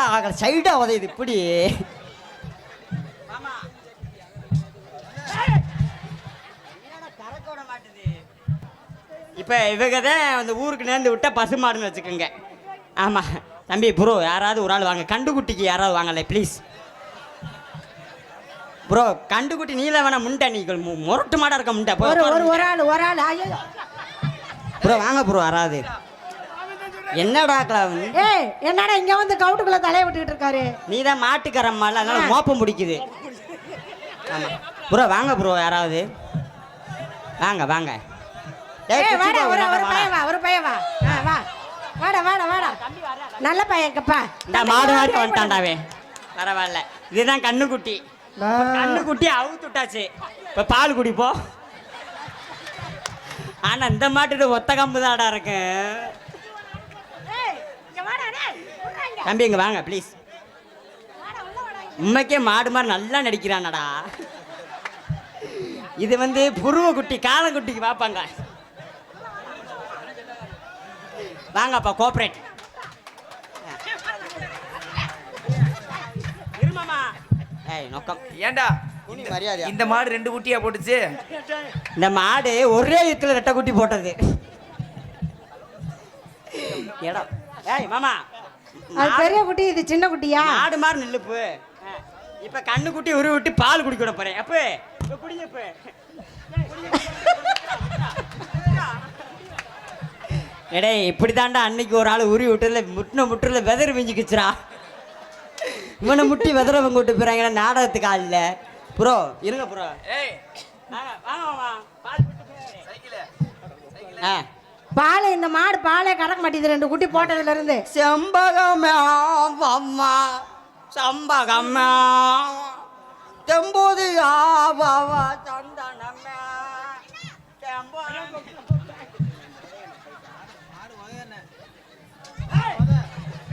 என்னடா சைடா உதையுது இப்படி? இப்போ இவங்க தான் அந்த ஊருக்கு நேர்ந்து விட்ட பசுமாடுன்னு வச்சுக்கோங்க. ஆமாம் தம்பி ப்ரோ யாராவது ஒரு ஆள் வாங்க. கண்டுக்குட்டிக்கு யாராவது வாங்கலை ப்ளீஸ் ப்ரோ கண்டுக்குட்டி நீல வேணா முண்டை நீ மு- முரட்டு மாடா இருக்க முண்டை. ஒரு ஆள் ஒரு ஆள். ப்ரோ வாங்க ப்ரோ யாராவது. என்னடா கிளாவன் ஏய் என்னடா இங்க வந்து கவுட்டுக்குள்ள தலைய விட்டுக்கிட்டு இருக்காரு? நீ தான் மாட்டுக்கரம்மால அதனால மோப்பம் பிடிக்குது. ஆமாம் ப்ரோ வாங்க ப்ரோ யாராவது. வாங்க வாங்க. ஏய், வாடா ஒரு ஒரு. பையன் வா ஒரு பையன் வா. ஆ, வா. வாடா வாடா வாடா. நல்ல பையன் கப்பா இந்த மாடு மாடி வந்துட்டாண்டாவே பரவாயில்ல. இதுதான் கண்ணுக்குட்டி. கண்ணுக்குட்டி அவுத்து விட்டாச்சு. இப்போ பால் குடிப்போ ஆனா இந்த மாட்டுட்டு ஒத்த கம்பு தாடா இருக்கு. தம்பி இங்க வாங்க ப்ளீஸ் உண்மைக்கே மாடு மாதிரி நல்லா நடிக்கிறானடா. இது வந்து புருவ குட்டி காலங்குட்டிக்கு பார்ப்பாங்க வாங்கப்பா கோஆப்ரேட் ஏய் நோக்கம். ஏன்டா குனி மரியாதையா? இந்த மாடு ரெண்டு குட்டியா போட்டுச்சு? இந்த மாடு ஒரே யுத்துல ரெட்டை குட்டி போட்டது. இடம் ஏய் மாமா. அது பெரிய குட்டி இது சின்ன குட்டியா? மாடு மாதிரி நில்லுப்பு இப்ப கண்ணு குட்டி உருவி விட்டு பால் குடிக்க விட போறேன் அப்ப இப்ப குடிங்க இப்ப. எடே இப்படி தாண்டா அன்னைக்கு ஒரு ஆள் உருவி விட்டதுல முட்டின முட்டுல வெதர் விஞ்சிக்குச்சுரா இவனை முட்டி வெதரவங்க விட்டு போறாங்க நாடகத்துக்கு ஆள் இல்ல. ப்ரோ இருங்க ப்ரோ. ஏய். வாங்க வாங்க பால் விட்டு போய். சைக்கிள். ஆ. பால் இந்த மாடு பாலே கறக்க மாட்டேங்குது ரெண்டு குட்டி போட்டதுல இருந்து செம்பகமே அம்மா சம்பகமே. தெம்போது ஆவாவா சந்தனமே.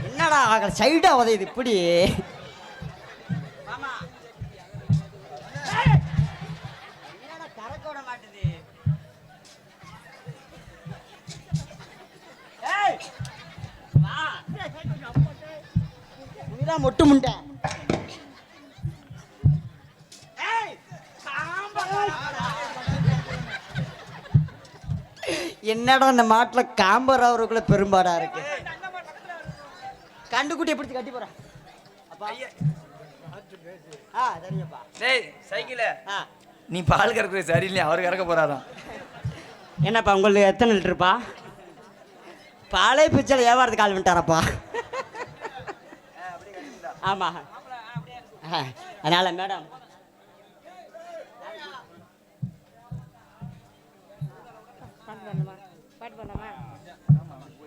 என்னடா சைடா உதையுது இப்படி. நீதான் மொட்டு முண்டை. ஏய், என்னடா இந்த மாட்டுல காம்பர் அவருக்குள்ள பெரும்பாடா இருக்கு? கண்டுக்குட்டியை பிடிச்சி கட்டி போறேன் அப்பா. ஆ சரிங்கப்பா டேய் சைக்கிள். ஆ. நீ பால் கறக்குறது சரியில்லையா அவர் கறக்க போறாராம். என்னப்பா உங்களுக்கு எத்தனை லிட்டருப்பா? பாலை பிச்சை வியாபாரத்துக்கு ஆள் விட்டாரப்பா ஆமாம் அதனால் மேடம்.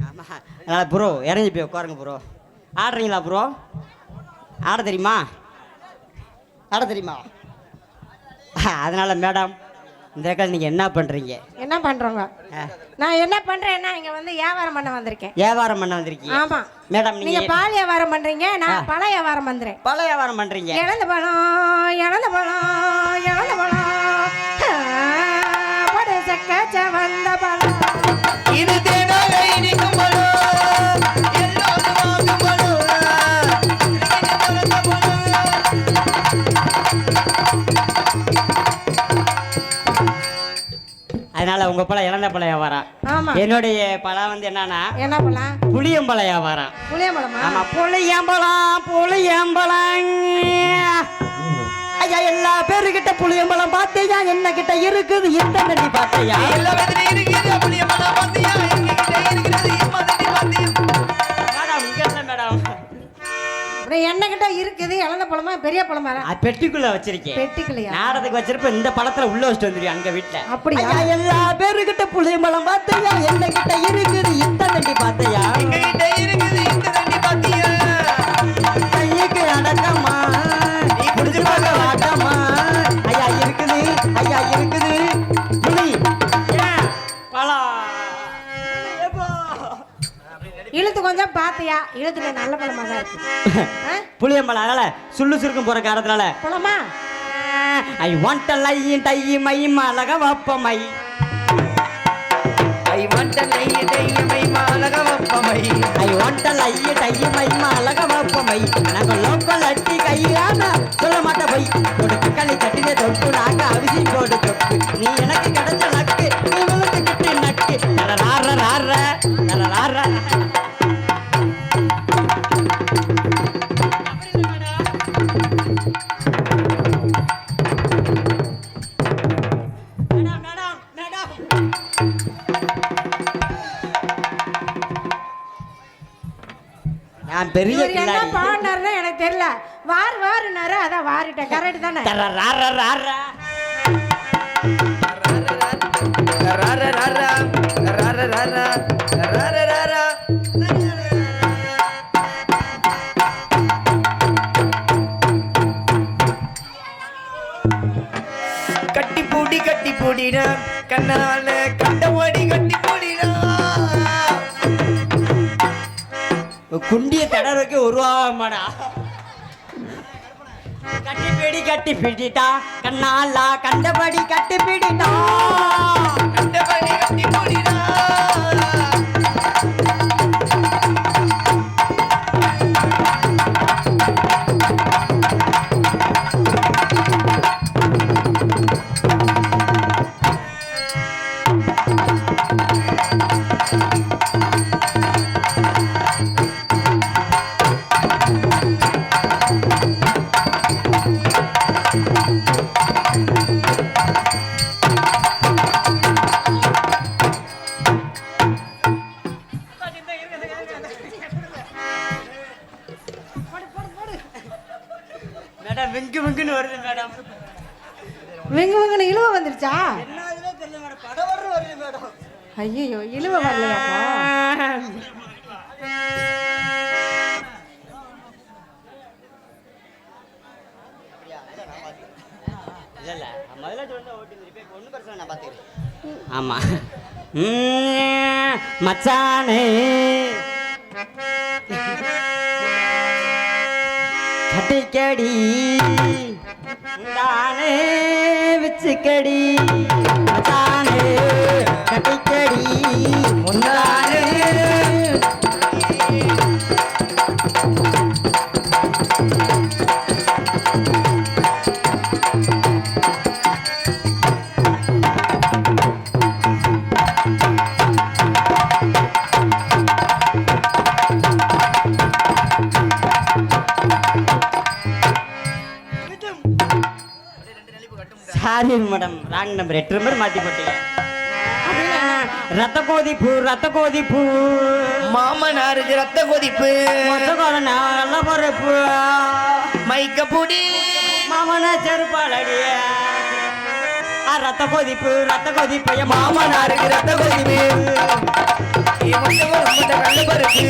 ஆமாம் ப்ரோ இறங்கி போய் உட்காருங்க ப்ரோ ஆடுறீங்களா ப்ரோ ஆட தெரியுமா? ஆட தெரியுமா? அதனால் மேடம் இந்த இடத்துல நீங்கள் என்ன பண்ணுறீங்க என்ன பண்றோங்க? நான் என்ன பண்றேன்னா இங்க வந்து வியாபாரம் பண்ண வந்திருக்கேன். வியாபாரம் பண்ண வந்திருக்கீங்க. ஆமா. மேடம் நீங்க நீங்கள் பால் வியாபாரம் பண்றீங்க ஆ. நான் பழ வியாபாரம் பண்றேன். பல வியாபாரம் பண்ணுறீங்க இழந்த பழம் இழந்த பழம் இழந்த பழம். படு சக்க செவந்த பழம். இது அதனால உங்க பழம் இழந்த பழ வியாபாரம் என்னுடைய பழம் வந்து என்னன்னா என்ன பழம்? புளியம்பழ வியாபாரம். புளியம்பழமா ஆமா புளியம்பழம் புளியம்பழம் ஐயா எல்லா பேருக்கிட்ட புளியம்பழம் பார்த்தையா? என்ன கிட்ட இருக்குது? இந்த நடி பார்த்தையா? எல்லா இருக்குது. மனம் பார்த்தியா? அப்புறம் என்ன கிட்ட இருக்குது? இழந்த பழமா பெரிய பழமா? பெட்டிக்குள்ள வச்சிருக்கேன். பெட்டிக்கலையா நாடத்துக்கு வச்சிருப்ப இந்த பழத்துல உள்ள வச்சுட்டு வந்துருவேன் அங்க வீட்டுல அப்படியா? எல்லா பேருக்கிட்ட புளியம்பழம் பார்த்தையா? என்ன கிட்ட இருக்குது? இந்த நடி பார்த்தையா? எங்ககிட்ட இருக்குது. இழுத்து கொஞ்சம் பாத்தியா? இழுத்துல நல்ல பழமா தான் இருக்கு புளியம்பழம் அதனால சுள்ளு சுருக்கம் போற காரணத்தினால. பழமா? I want lie tie my மலக வப்பமை I want lie tie my மலக வப்பமை I want lie tie my மலக வப்பமை எனக்கு லோக்கல் அட்டி கையால சொல்ல மாட்ட போய் கொடுத்து களி தட்டின தொட்டு நாங்க அரிசி போடு தொட்டு. நீ எனக்கு நான் பெரிய என்ன பாடினாருன்னு எனக்கு தெரியல. வார் வாருனாரு அதான் வாரிட்டேன். கரெக்ட் தானே? கட்டி பூடி கட்டி பூடினா கண்ணால கண்ட ஓடி கட்டி குண்டிய தடவைக்கு உருவாமாடா கட்டி பிடி கட்டி பிடிட்டா கண்ணாலா கண்டபடி கட்டி பிடிட்டா கண்டபடி கட்டி பிடிடா மேடம் விங்கு விங்குன்னு வருது மேடம். விங்கு விங்குன்னு இழுவ வந்துருச்சா? என்ன இதுல தெரியல மேடம் படவர்னு வருது மேடம். ஐயோ இழுவ வரலையாப்பா இல்ல இல்ல கட்டிக்கடி தானே வச்சுக்கடி. ராங் நம்பர் எட்டு நம்பர் மாத்தி போட்டீங்க. ரத்த கோதிப்பு ரத்த கோதிப்பு. மாமனாருக்கு ரத்த கொதிப்பு. மொத்த கோலம் நல்ல பொறுப்பு. மைக்க புடி. மாமன செருப்பாளடிய ரத்த கொதிப்பு ரத்த கொதிப்பு. என் மாமனாருக்கு ரத்த கொதிப்பு. ரொம்ப நல்ல பருப்பு.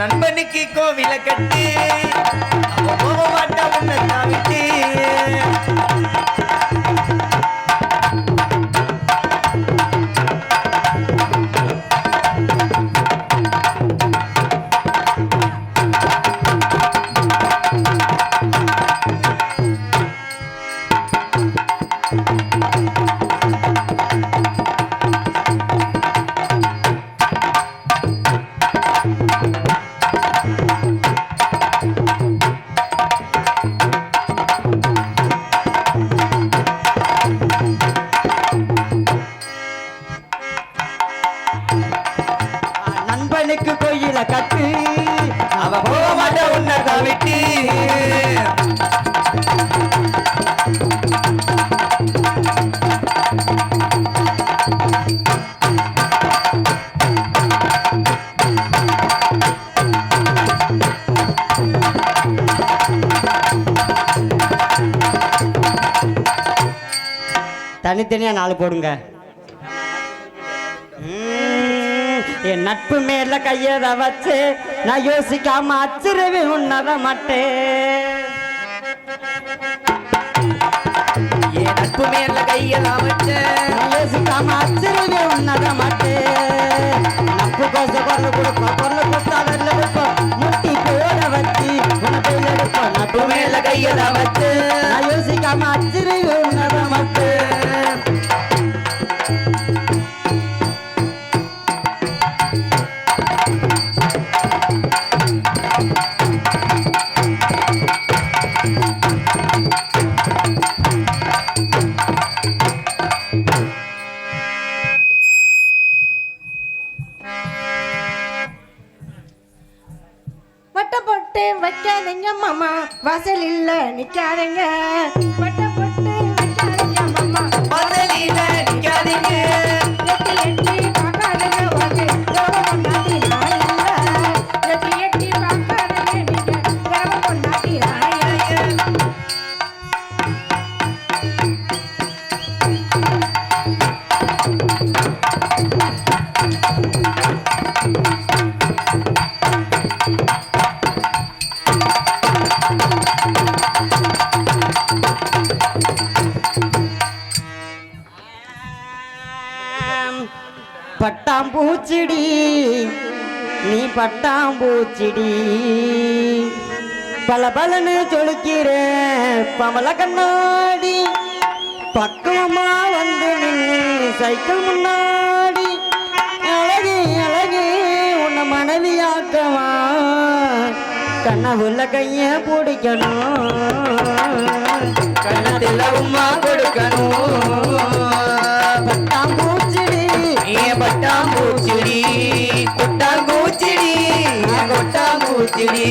நண்பனுக்கு கோவில கட்டு. அவ போக மாட்டா தனித்தனியாக நாலு போடுங்க. என் நட்பு மேல கையத வச்சு நான் யோசிக்காம அச்சிறவி உன்னத மாட்டேன் என் நட்பு மேல கையத வச்சு நான் யோசிக்காம அச்சிறவி உன்னத மாட்டேன் நட்பு கோச பொருள் கொடுப்போம் பொருள் கொடுத்தா வெள்ள முட்டி போட வச்சு உனக்கு நட்பு மேல கையத வச்சு நான் யோசிக்காம அச்சிறவி பட்டாம்பூச்சிடி. பல பலன்னு சொலுக்கிற பமல கண்ணாடி. பக்குவமா வந்து நின்று சைக்கிள் முன்னாடி. அழகு அழகு உன்னை மனைவியாக்கவா. கண்ணவுள்ள கைய பிடிக்கணும். கண்ணத்தில் உமா கொடுக்கணும். பட்டாம்பூச்சிடி. ஏன் பட்டாம்பூச்சிடி. கொட்டாங்கூச்சிடி கொட்டாங்கூச்சிடி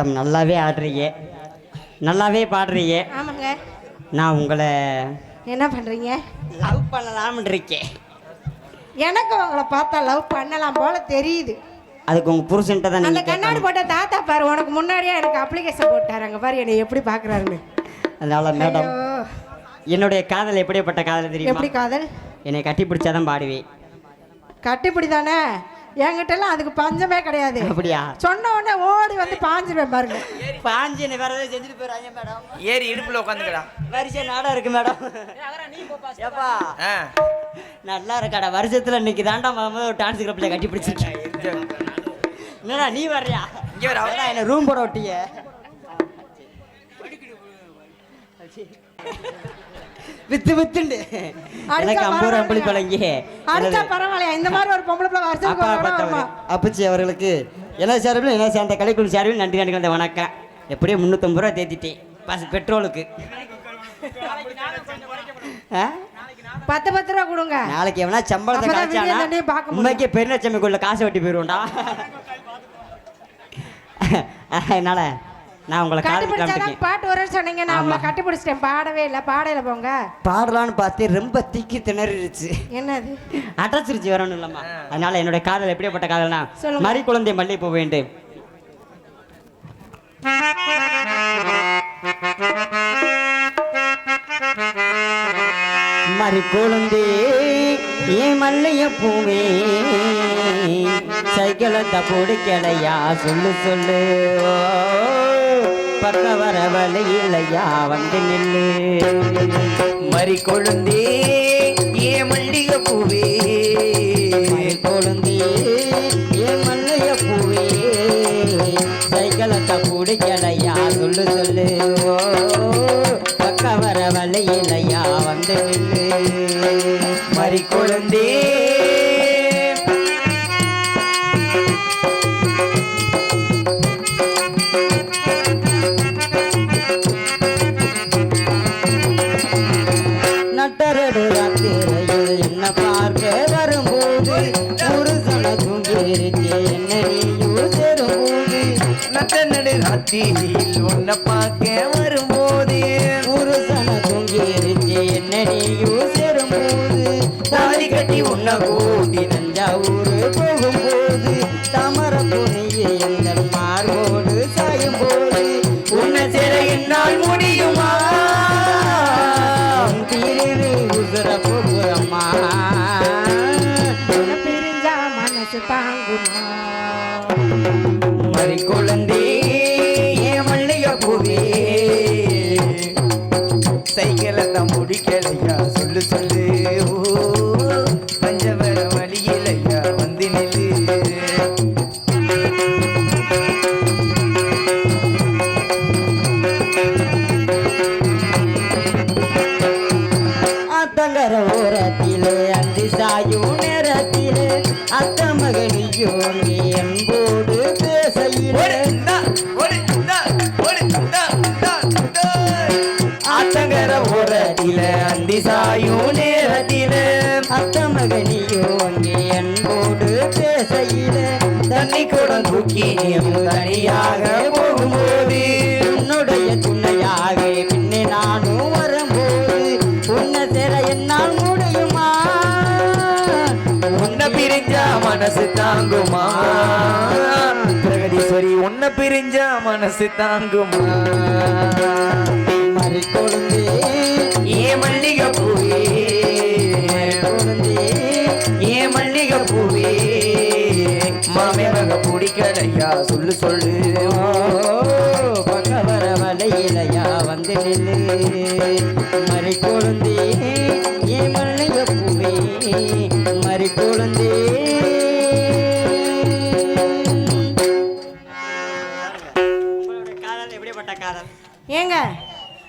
மேடம் நல்லாவே ஆடுறீங்க. நல்லாவே பாடுறீங்க. ஆமாங்க. நான் உங்களை என்ன பண்றீங்க? லவ் பண்ணலாம்னு இருக்கேன். எனக்கு உங்களை பார்த்தா லவ் பண்ணலாம் போல தெரியுது. அதுக்கு உங்க புருஷன்ட்ட தான் அந்த கண்ணாடி. போட்ட தாத்தா பாரு உனக்கு முன்னாடியே எனக்கு அப்ளிகேஷன் போட்டாரு. அங்க பாரு என்னை எப்படி பாக்குறாருன்னு அதனால மேடம் என்னுடைய காதல் எப்படிப்பட்ட காதல் தெரியுமா? எப்படி காதல்? என்னை கட்டி பிடிச்சாதான் பாடுவேன். கட்டிப்பிடி தானே என்கிட்ட எல்லாம் அதுக்கு பஞ்சமே கிடையாது. அப்படியா? சொன்ன உடனே ஓடி வந்து பாஞ்சிருவேன் பாருங்க. பாஞ்சு வேற ஏதாவது செஞ்சுட்டு போயிடாங்க மேடம். ஏறி இடுப்புல உட்காந்துக்கடா வரிசை நாடா இருக்கு மேடம். ஏப்பா நல்லா இருக்காடா. வருஷத்துல இன்னைக்கு தாண்டா ஒரு டான்ஸ் கிளப்ல கட்டி பிடிச்சிருக்கேன். என்னடா நீ வர்றியா? இங்க வர. என்ன ரூம் போட ஒட்டிய? வித்து வித்துண்டு. எனக்கு ஐம்பது ரூபா அம்பளி பழங்கி. அடிச்சா பரவாயில்லையா? இந்த மாதிரி ஒரு பொம்பளை பிள்ளை வருஷத்துக்கு அப்பச்சி அவர்களுக்கு என்ன சார்பில் என்ன சேர்ந்த கலைக்குழு சார்பில் நன்றி நன்றி வணக்கம். எப்படியோ முந்நூற்றம்பது ரூபா தேத்திட்டேன். பஸ் பெட்ரோலுக்கு? பத்து பத்து ரூபா கொடுங்க. நாளைக்கு எவனா சம்பளத்தை முடியும். உண்மைக்கே பெருநச்சமைக்குள்ள காசு வெட்டி போயிடுவோம்டா. அதனால நான் உங்களை கட்டி காதல் பிடிச்சாதான் காமிச்சிருக்கேன் பாட்டு வரும்னு சொன்னீங்க. நான் உங்களை கட்டி பிடிச்சிட்டேன் பாடவே இல்லை. பாடையில போங்க. பாடலான்னு பார்த்து ரொம்ப திக்கி திணறிடுச்சு. என்னது? அடைச்சிருச்சு வரணும் இல்லம்மா. அதனால என்னுடைய காதல் எப்படிப்பட்ட காதல்னா. மறி குழந்தை மல்லிகைப்பூ வேண்டும் மறி குழந்தை ஏன் மல்லைய பூவே சைக்கிளத்தை பிடிக்கலையா? சொல்லு சொல்லு. ஓ, பக்க வர வழி வந்து நில்லு. மறி கொழுந்தே ஏ மல்லிகை பூவே. கொழுந்தே ஏ மல்லைய பூவே. சைக்கிளத்தை பிடிக்கலையா நடு ராத்திரியில் உன்னை பார்க்க வரும் இனியும் தனியாக போகும்போது உன்னுடைய துணையாக பின்னே நானும் வரும்போது உன்னை சேர என்னால் முடியுமா? உன்னை பிரிஞ்சா மனசு தாங்குமா? பிரகதீஸ்வரி உன்னை பிரிஞ்சா மனசு தாங்குமா? மறை கொழுந்தே பிடிக்கலையா சொல்லு சொல்லு. பக்கவர வலையிலையா வந்து நில்லு. மறி கொழுந்தே ஏ மல்லிகை பூவே மறி கொழுந்தே. காதல் எப்படிப்பட்ட காதல்? ஏங்க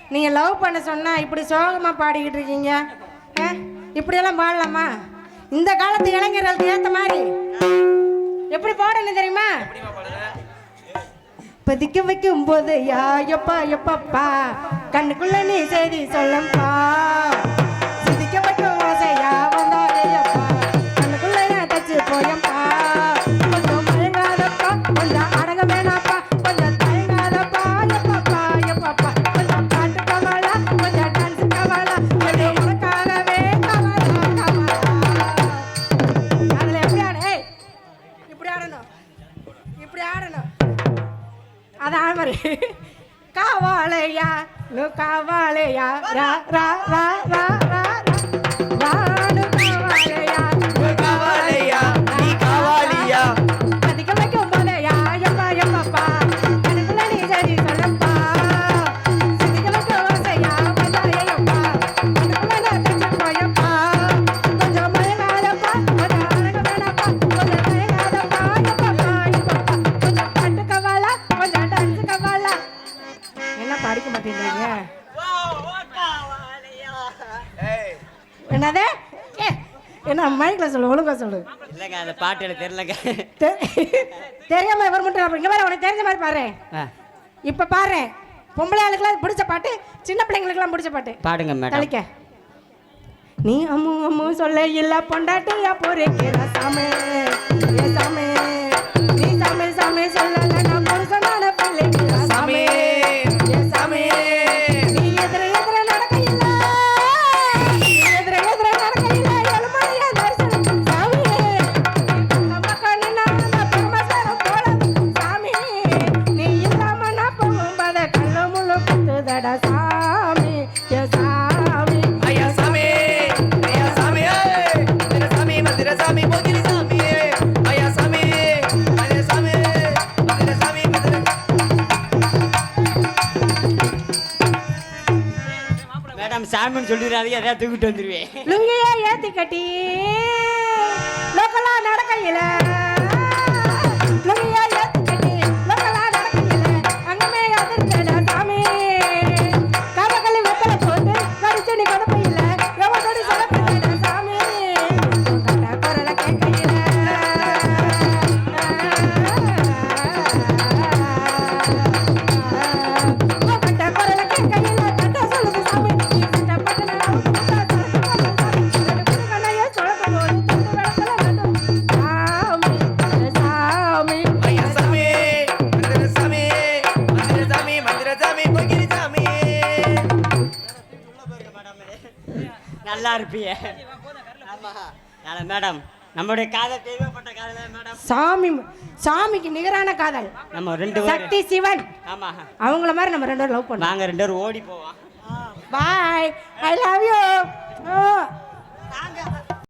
நீங்க லவ் பண்ண சொன்னா இப்படி சோகமா பாடிக்கிட்டு இருக்கீங்க? ஆ? இப்படியெல்லாம் பாடலாமா? இந்த காலத்து இளைஞர்களுக்கு ஏத்த மாதிரி. எப்படி பாடணும் தெரியுமா? பதிக்க வைக்கும் போது யா எப்பா எப்பப்பா கண்ணுக்குள்ள நீ செய்தி சொல்லப்பா ஆடணும். இப்படி ஆடணும். அதான் மாதிரி காவாலையா? நு காவாலையா? ரா ரா ரா ரா. என்னது? என்ன மைக்ல சொல்லு ஒழுங்கா சொல்லு. இல்லைங்க அந்த பாட்டு எனக்கு தெரியலங்க. தெரியாம இவர் மட்டும் இங்க வேற உனக்கு தெரிஞ்ச மாதிரி பாரு. இப்ப பாரு பொம்பளை ஆளுக்கெல்லாம் பிடிச்ச பாட்டு சின்ன பிள்ளைங்களுக்கெல்லாம் பிடிச்ச பாட்டு. பாடுங்க மேடம். நீ அம்மு அம்மு சொல்ல இல்ல பொண்டாட்டியா பொறுக்கிற சாமி சாமி நீ சாமி சாமி சொல்லல தட சாமி சாமி. ஐயா சாமி ஐயா சாமி சாமி மந்திர சாமி போகிரி சாமி ஐயா சாமி மந்திர சாமி மந்திர சாமி மந்திர மேடம் சாமின்னு சொல்லிடுறாதீங்க அதான் தூக்கிட்டு வந்துடுவேன் லுங்கையா ஏத்தி கட்டி லோக்கலா நடக்கையில. நல்லா இருப்பிய ஆமா நாளை மேடம் நம்மளுடைய காதல் தெய்வப்பட்ட காதல மேடம். சாமி சாமிக்கு நிகரான காதல். நம்ம ரெண்டு பேரும். சக்தி சிவன். ஆமா அவங்கள மாதிரி நம்ம ரெண்டு பேரும் லவ் பண்ணோம் நாங்க ரெண்டு பேரும் ஓடி போவோம். பாய் ஐ லவ் யூ